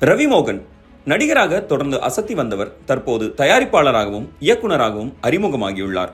ரவி மோகன் நடிகராக தொடர்ந்து அசத்தி வந்தவர் தற்போது தயாரிப்பாளராகவும் இயக்குனராகவும் அறிமுகமாகியுள்ளார்.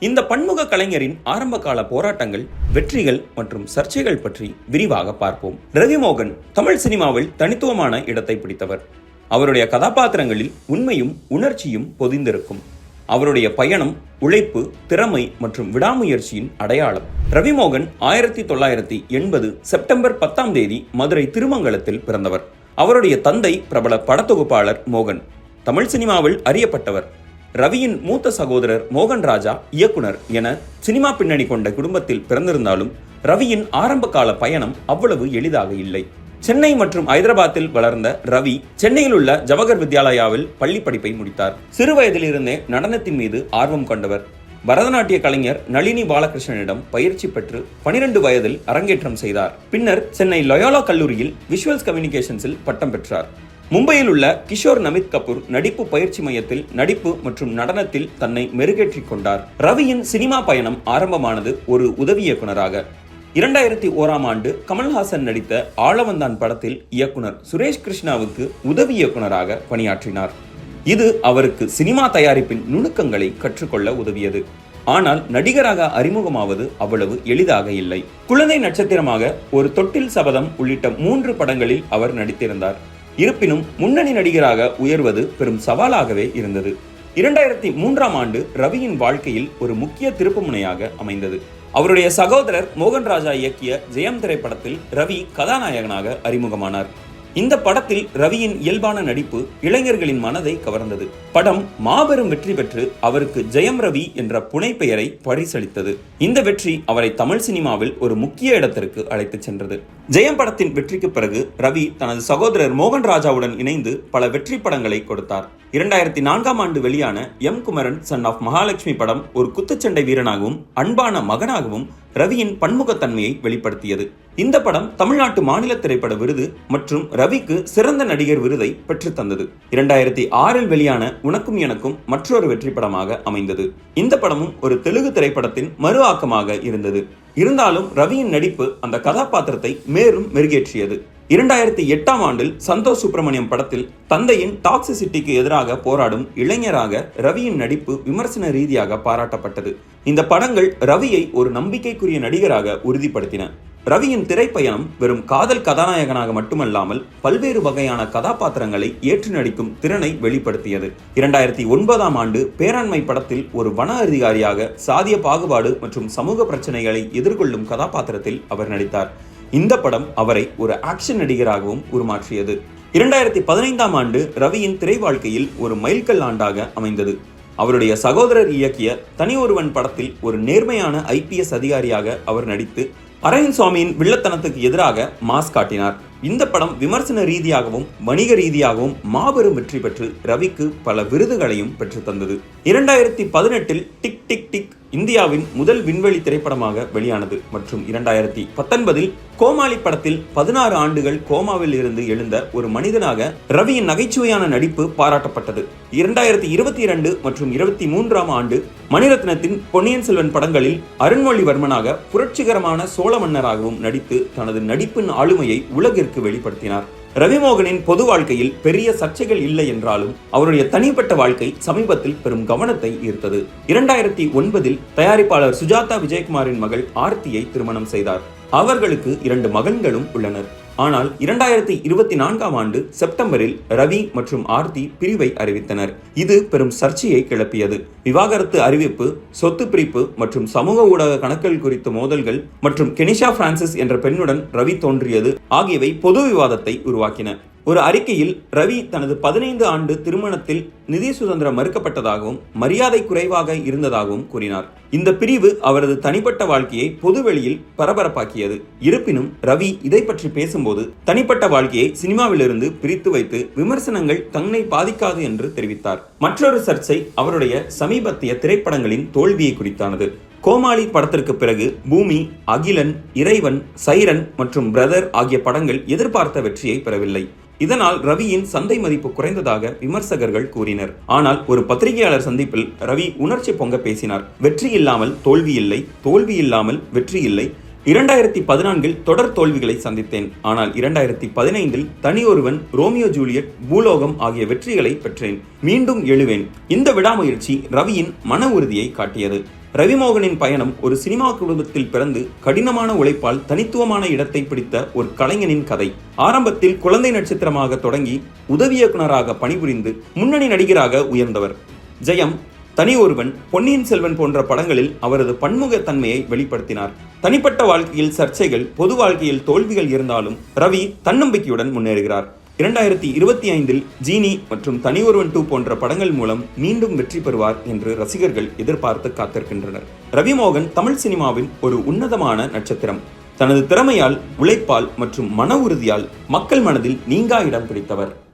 இந்த பன்முக கலைஞரின் ஆரம்பகால போராட்டங்கள் வெற்றிகள் மற்றும் சர்ச்சைகள் பற்றி விரிவாக பார்ப்போம். ரவி மோகன் தமிழ் சினிமாவில் தனித்துவமான இடத்தை பிடித்தவர். அவருடைய கதாபாத்திரங்களில் உண்மையும் உணர்ச்சியும் பொதிந்திருக்கும். அவருடைய பயணம் உழைப்பு திறமை மற்றும் விடாமுயற்சியின் அடையாளம். ரவிமோகன் ஆயிரத்தி தொள்ளாயிரத்தி எண்பது செப்டம்பர் பத்தாம் தேதி மதுரை திருமங்கலத்தில் பிறந்தவர். அவருடைய தந்தை பிரபல படத்தொகுப்பாளர் மோகன். தமிழ் சினிமாவில் அறியப்பட்டவர். ரவியின் மூத்த சகோதரர் மோகன் ராஜா இயக்குனர் என சினிமா பின்னணி கொண்ட குடும்பத்தில் பிறந்திருந்தாலும் ரவியின் ஆரம்பகால பயணம் அவ்வளவு எளிதாக இல்லை. சென்னை மற்றும் ஐதராபாத்தில் வளர்ந்த ரவி சென்னையில் உள்ள ஜவஹர் வித்யாலயாவில் பள்ளி படிப்பை முடித்தார். சிறு வயதிலிருந்தே நடனத்தின் மீது ஆர்வம் கொண்டவர். பரதநாட்டிய கலைஞர் நளினி பாலகிருஷ்ணனிடம் பயிற்சி பெற்று பனிரெண்டு வயதில் அரங்கேற்றம் செய்தார். பின்னர் சென்னை லயோலா கல்லூரியில் விஷுவல்ஸ் கம்யூனிகேஷன்ஸில் பட்டம் பெற்றார். மும்பையில் உள்ள கிஷோர் நமித் கபூர் நடிப்பு பயிற்சி மையத்தில் நடிப்பு மற்றும் நடனத்தில் தன்னை மெருகேற்றிக் கொண்டார். ரவியின் சினிமா பயணம் ஆரம்பமானது ஒரு உதவி இயக்குனராக இரண்டாயிரத்தி ஓராம் ஆண்டு கமல்ஹாசன் நடித்த ஆளவந்தான் படத்தில் இயக்குனர் சுரேஷ் கிருஷ்ணாவுக்கு உதவி இயக்குனராக பணியாற்றினார். இது அவருக்கு சினிமா தயாரிப்பின் நுணுக்கங்களை கற்றுக்கொள்ள உதவியது. ஆனால் நடிகராக அறிமுகமாவது அவ்வளவு எளிதாக இல்லை. குழந்தை நட்சத்திரமாக ஒரு தொட்டில் சபதம் உள்ளிட்ட மூன்று படங்களில் அவர் நடித்திருந்தார். இருப்பினும் முன்னணி நடிகராக உயர்வது பெரும் சவாலாகவே இருந்தது. இரண்டாயிரத்தி மூன்றாம் ஆண்டு ரவியின் வாழ்க்கையில் ஒரு முக்கிய திருப்புமுனையாக அமைந்தது. அவருடைய சகோதரர் மோகன் ராஜா இயக்கிய ஜெயம் திரைப்படத்தில் ரவி கதாநாயகனாக அறிமுகமானார். இந்த படத்தில் ரவியின் இயல்பான நடிப்பு இளைஞர்களின் மனதை கவர்ந்தது. படம் மாபெரும் வெற்றி பெற்று அவருக்கு ஜெயம் ரவி என்ற புனைப்பெயரை பரிசளித்தது. இந்த வெற்றி அவரை தமிழ் சினிமாவில் ஒரு முக்கிய இடத்திற்கு அழைத்துச் சென்றது. ஜெயம் படத்தின் வெற்றிக்கு பிறகு ரவி தனது சகோதரர் மோகன் ராஜாவுடன் இணைந்து பல வெற்றி படங்களை கொடுத்தார். இரண்டாயிரத்தி நான்காம் ஆண்டு வெளியான M Kumaran son of Mahalakshmi படம் ஒரு குத்துச்சண்டை வீரனாகவும் அன்பான மகனாகவும் ரவியின் பன்முகத்தன்மையை வெளிப்படுத்தியது. இந்த படம் தமிழ்நாட்டு மாநில திரைப்பட விருது மற்றும் ரவிக்கு சிறந்த நடிகர் விருதை பெற்றுத்தந்தது இரண்டாயிரத்தி ஆறில் வெளியான உனக்கும் எனக்கும் மற்றொரு வெற்றி படமாக அமைந்தது. இந்த படமும் ஒரு தெலுங்கு திரைப்படத்தின் மறு ஆக்கமாக இருந்தது. இருந்தாலும் ரவியின் நடிப்பு அந்த கதாபாத்திரத்தை மேலும் மெருகேற்றியது. இரண்டாயிரத்தி எட்டாம் ஆண்டில் சந்தோஷ் சுப்பிரமணியம் படத்தில் தந்தையின் டாக்ஸிசிட்டிக்கு எதிராக போராடும் இளைஞராக ரவியின் நடிப்பு விமர்சன ரீதியாக பாராட்டப்பட்டது. இந்த படங்கள் ரவியை ஒரு நம்பிக்கைக்குரிய நடிகராக உறுதிப்படுத்தின. ரவியின் திரைப்பயணம் வெறும் காதல் கதாநாயகனாக மட்டுமல்லாமல் பல்வேறு வகையான கதாபாத்திரங்களை ஏற்று நடிக்கும் திறனை வெளிப்படுத்தியது. இரண்டாயிரத்தி ஒன்பதாம் ஆண்டு பேராண்மை படத்தில் ஒரு வன அதிகாரியாக சாதிய பாகுபாடு மற்றும் சமூக பிரச்சனைகளை எதிர்கொள்ளும் கதாபாத்திரத்தில் அவர் நடித்தார். இந்த படம் அவரை ஒரு ஆக்ஷன் நடிகராகவும் உருமாற்றியது. இரண்டாயிரத்தி பதினைந்தாம் ஆண்டு ரவியின் திரை வாழ்க்கையில் ஒரு மைல்கல் ஆண்டாக அமைந்தது. அவருடைய சகோதரர் இயக்கிய தனி ஒருவன் படத்தில் ஒரு நேர்மையான ஐபிஎஸ் அதிகாரியாக அவர் நடித்து அரவிந்த் சுவாமியின் வில்லத்தனத்துக்கு எதிராக மாஸ் காட்டினார். இந்த படம் விமர்சன ரீதியாகவும் வணிக ரீதியாகவும் மாபெரும் வெற்றி பெற்று ரவிக்கு பல விருதுகளையும் பெற்று தந்தது. இரண்டாயிரத்தி பதினெட்டில் டிக் டிக் டிக் இந்தியாவின் முதல் விண்வெளி திரைப்படமாக வெளியானது மற்றும் இரண்டாயிரத்தி பத்தொன்பதில் கோமாளி படத்தில் பதினாறு ஆண்டுகள் கோமாவில் இருந்து எழுந்த ஒரு மனிதனாக ரவியின் நகைச்சுவையான நடிப்பு பாராட்டப்பட்டது. இரண்டாயிரத்தி இருபத்தி இரண்டு மற்றும் இருபத்தி மூன்றாம் ஆண்டு மணிரத்னத்தின் பொன்னியின் செல்வன் படங்களில் அருண்மொழிவர்மனாக புரட்சிகரமான சோழ மன்னராகவும் நடித்து தனது நடிப்பின் ஆளுமையை உலகிற்கு வெளிப்படுத்தினார். ரவிமோகனின் பொது வாழ்க்கையில் பெரிய சர்ச்சைகள் இல்லை என்றாலும் அவருடைய தனிப்பட்ட வாழ்க்கை சமீபத்தில் பெரும் கவனத்தை ஈர்த்தது. இரண்டாயிரத்தி ஒன்பதில் தயாரிப்பாளர் சுஜாதா விஜயகுமாரின் மகள் ஆர்த்தியை திருமணம் செய்தார். அவர்களுக்கு இரண்டு மகன்களும் உள்ளனர். ஆனால் இரண்டாயிரத்தி இருபத்தி நான்காம் ஆண்டு செப்டம்பரில் ரவி மற்றும் ஆர்த்தி பிரிவை அறிவித்தனர். இது பெரும் சர்ச்சையை கிளப்பியது. விவாகரத்து அறிவிப்பு சொத்து பிரிப்பு மற்றும் சமூக ஊடக கணக்குகள் குறித்த மோதல்கள் மற்றும் கெனிஷா பிரான்சிஸ் என்ற பெண்ணுடன் ரவி தோன்றியது ஆகியவை பொது விவாதத்தை உருவாக்கின. ஒரு அறிக்கையில் ரவி தனது பதினைந்து ஆண்டு திருமணத்தில் நிதி சுதந்திரம் மறுக்கப்பட்டதாகவும் மரியாதை குறைவாக இருந்ததாகவும் கூறினார். இந்த பிரிவு அவரது தனிப்பட்ட வாழ்க்கையை பொதுவெளியில் பரபரப்பாக்கியது. இருப்பினும் ரவி இதை பற்றி பேசும்போது தனிப்பட்ட வாழ்க்கையை சினிமாவிலிருந்து பிரித்து வைத்து விமர்சனங்கள் தன்னை பாதிக்காது என்று தெரிவித்தார். மற்றொரு சர்ச்சை அவருடைய சமீபத்திய திரைப்படங்களின் தோல்வியை குறித்தானது. கோமாளி படத்திற்கு பிறகு பூமி அகிலன் இறைவன் சைரன் மற்றும் பிரதர் ஆகிய படங்கள் எதிர்பார்த்த வெற்றியை பெறவில்லை. இதனால் ரவியின் சந்தை மதிப்பு குறைந்ததாக விமர்சகர்கள் கூறினர். ஆனால் ஒரு பத்திரிகையாளர் சந்திப்பில் ரவி உணர்ச்சி பொங்க பேசினார். வெற்றி இல்லாமல் தோல்வி இல்லை தோல்வி இல்லாமல் வெற்றி இல்லை இரண்டாயிரத்தி பதினான்கில் தொடர் தோல்விகளை சந்தித்தேன். ஆனால் இரண்டாயிரத்தி பதினைந்தில் தனியொருவன் ரோமியோ ஜூலியட் பூலோகம் ஆகிய வெற்றிகளை பெற்றேன். மீண்டும் எழுவேன். இந்த விடாமுயற்சி ரவியின் மன உறுதியை காட்டியது. ரவிமோகனின் பயணம் ஒரு சினிமா குடும்பத்தில் பிறந்து கடினமான உழைப்பால் தனித்துவமான இடத்தை பிடித்த ஒரு கலைஞனின் கதை. ஆரம்பத்தில் குழந்தை நட்சத்திரமாக தொடங்கி உதவி இயக்குனராக பணிபுரிந்து முன்னணி நடிகராக உயர்ந்தவர். ஜெயம் தனி ஒருவன் பொன்னியின் செல்வன் போன்ற படங்களில் அவரது பன்முக தன்மையை வெளிப்படுத்தினார். தனிப்பட்ட வாழ்க்கையில் சர்ச்சைகள் பொது வாழ்க்கையில் தோல்விகள் இருந்தாலும் ரவி தன்னம்பிக்கையுடன் முன்னேறுகிறார். இரண்டாயிரத்தி இருபத்தி ஐந்தில் ஜீனி மற்றும் தனி ஒருவன் டூ போன்ற படங்கள் மூலம் மீண்டும் வெற்றி பெறுவார் என்று ரசிகர்கள் எதிர்பார்த்து காத்திருக்கின்றனர். ரவிமோகன் தமிழ் சினிமாவின் ஒரு உன்னதமான நட்சத்திரம். தனது திறமையால் உழைப்பால் மற்றும் மன உறுதியால் மக்கள் மனதில் நீங்கா இடம் பிடித்தவர்.